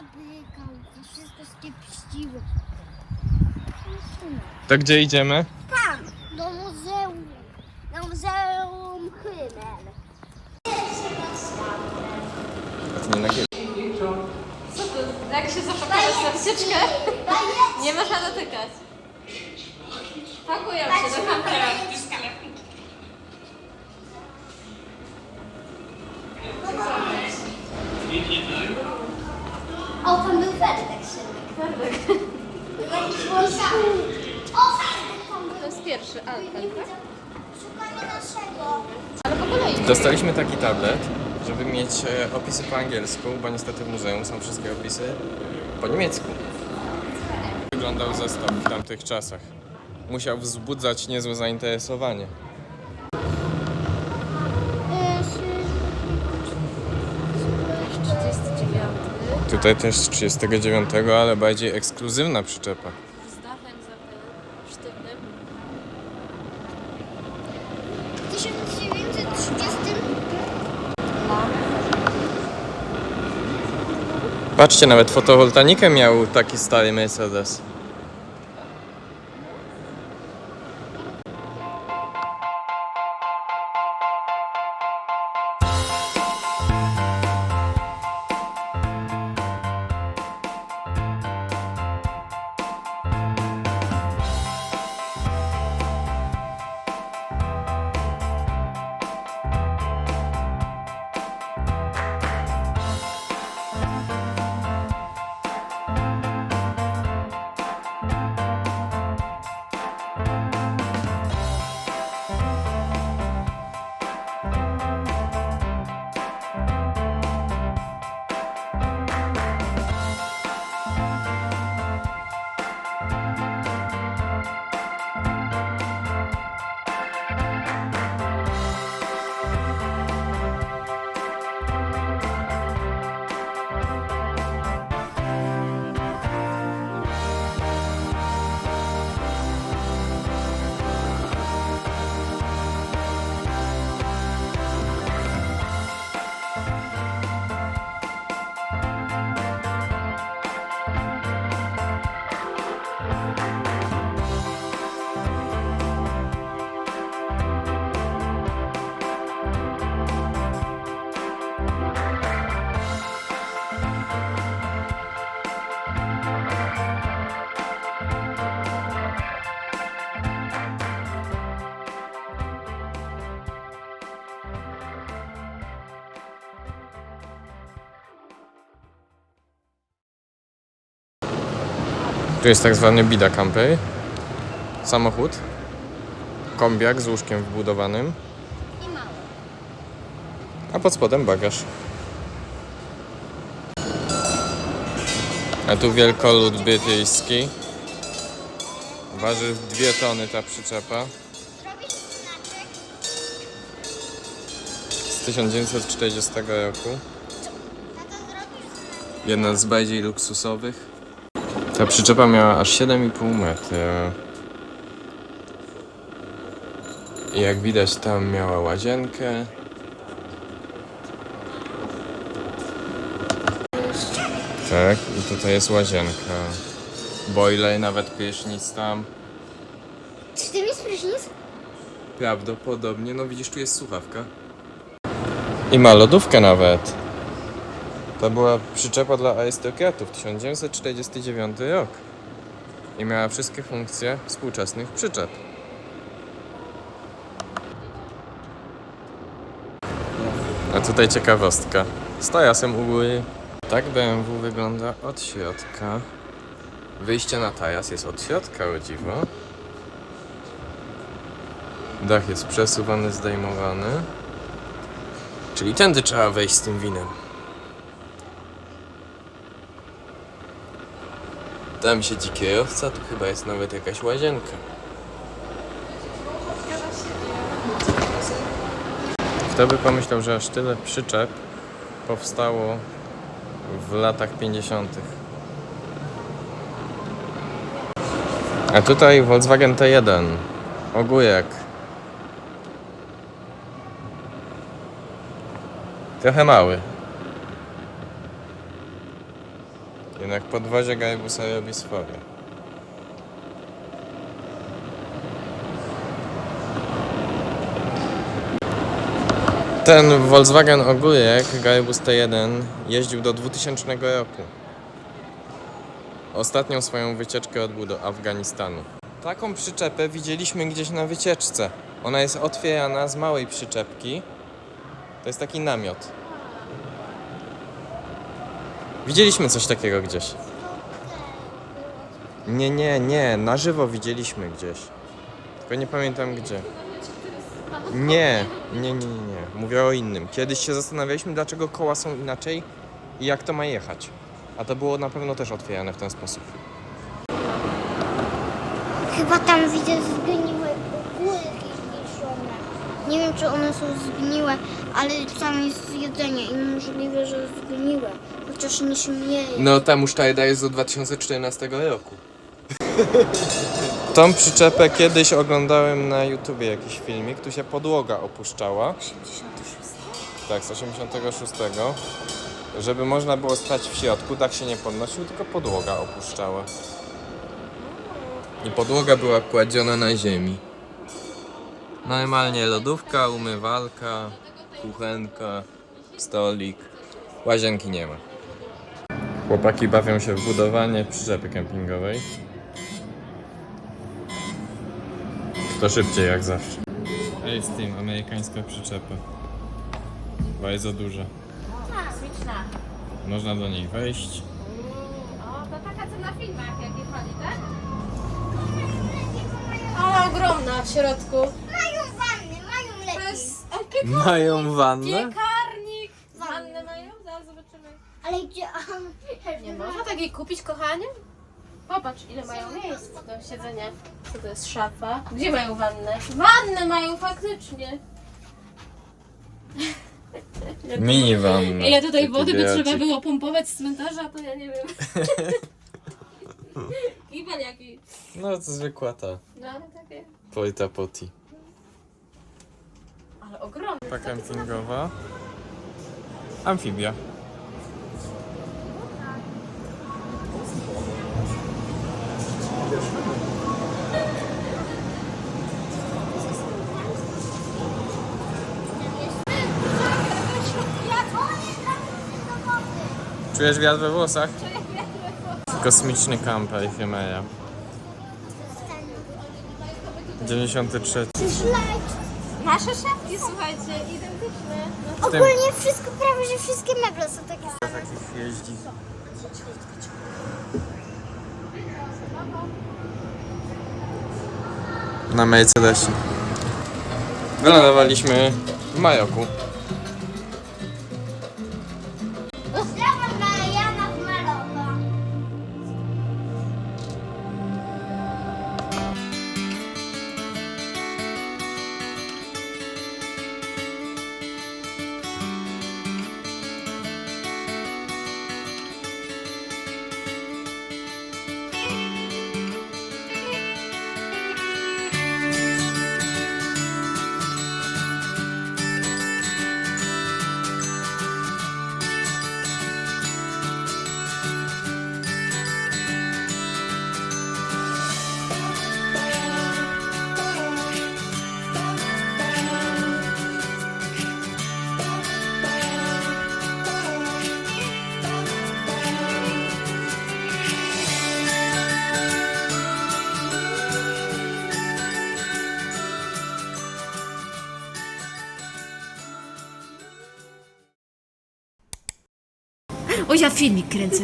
Fabryka, to wszystko. To gdzie idziemy? Tam, do muzeum. Do muzeum ty nie nagrywasz. Co to? Jak się zapakować na wsieczkę? Nie można dotykać. Pakują się do kampera. O, tam był Ferdek Szymek. Taki słońca. O, Ferdek tam był. To jest pierwszy altan, tak? Szukamy naszego. Ale po kolei. Dostaliśmy taki tablet, żeby mieć e, opisy po angielsku, bo niestety w muzeum są wszystkie opisy po niemiecku. Wyglądał zestaw w tamtych czasach. Musiał wzbudzać niezłe zainteresowanie. Tutaj też z 39, ale bardziej ekskluzywna przyczepa. Z dachem za sztywnym. W 1930 Patrzcie, nawet fotowoltanikę miał taki stary Mercedes. Tu jest tak zwany bida camper. Samochód. Kombiak z łóżkiem wbudowanym. A pod spodem bagaż. A tu wielkolud brytyjski. Waży dwie tony ta przyczepa. Z 1940 roku. Jedna z bardziej luksusowych. Ta przyczepa miała aż 7,5 metra. I jak widać tam miała łazienkę. Tak, i tutaj jest łazienka. Boiler, nawet prysznic tam. Czy tym jest prysznic? Prawdopodobnie, no widzisz, tu jest słuchawka. I ma lodówkę nawet. To była przyczepa dla arystokratów, 1949 rok. I miała wszystkie funkcje współczesnych przyczep. A tutaj ciekawostka. Z tajasem u góry. Tak BMW wygląda od środka. Wyjście na tajas jest od środka, o dziwo. Dach jest przesuwany, zdejmowany. Czyli tędy trzeba wejść z tym winem. Tam siedzi kierowca, tu chyba jest nawet jakaś łazienka. Kto by pomyślał, że aż tyle przyczep powstało w latach 50. A tutaj Volkswagen T1. Ogórek. Trochę mały. Jednak podwozie Gajbusa robi swoje. Ten Volkswagen Ogórek Gajbus T1 jeździł do 2000 roku. Ostatnią swoją wycieczkę odbył do Afganistanu. Taką przyczepę widzieliśmy gdzieś na wycieczce. Ona jest otwierana z małej przyczepki. To jest taki namiot. Widzieliśmy coś takiego gdzieś. Nie, nie, nie, na żywo widzieliśmy gdzieś. Tylko nie pamiętam gdzie. Nie, nie, nie, nie. Mówię o innym. Kiedyś się zastanawialiśmy, dlaczego koła są inaczej i jak to ma jechać. A to było na pewno też otwierane w ten sposób. Chyba tam widzę zgniłe ogórki zniszczone. Nie wiem, czy one są zgniłe, ale tam jest jedzenie i możliwe, że zgniłe. Chociaż nie śmieję. No ta musztarda jest do 2014 roku. Tą przyczepę kiedyś oglądałem na YouTubie jakiś filmik, tu się podłoga opuszczała. 86? Tak, z 86. Żeby można było stać w środku, tak się nie podnosił, tylko podłoga opuszczała. I podłoga była kładziona na ziemi. Normalnie lodówka, umywalka, kuchenka, stolik. Łazienki nie ma. Chłopaki bawią się w budowanie przyczepy kempingowej. To szybciej jak zawsze. Ej, Steam, amerykańska przyczepa. Bardzo duża. Śliczna. Można do niej wejść. O, to taka co na filmach jak jechali, tak? Ale ogromna w środku. Mają wanny, mają To lepiej. jest Mają Wannę mają? Zaraz zobaczymy. Ale gdzie... Nie można takiej kupić, kochanie? Popatrz, ile mają miejsc do siedzenia. Co to jest szafa? Gdzie mają wannę? Wannę mają faktycznie. Mini wanna. Ile tutaj Taki wody by trzeba było pompować z cmentarza, to ja nie wiem. Kibel jaki. No to zwykła ta. No ale takie. Polita poti. Ale ogromny. Ta kempingowa. Amfibia. Czujesz wiatr we włosach? Kosmiczny kamp Eichemera. 93. Nasze szafki, słuchajcie, identyczne. Ogólnie wszystko, prawie że wszystkie meble są takie same. takich jeździ. Na Mercedesie. Wylądowaliśmy w Majoku. Ja filmik kręcę.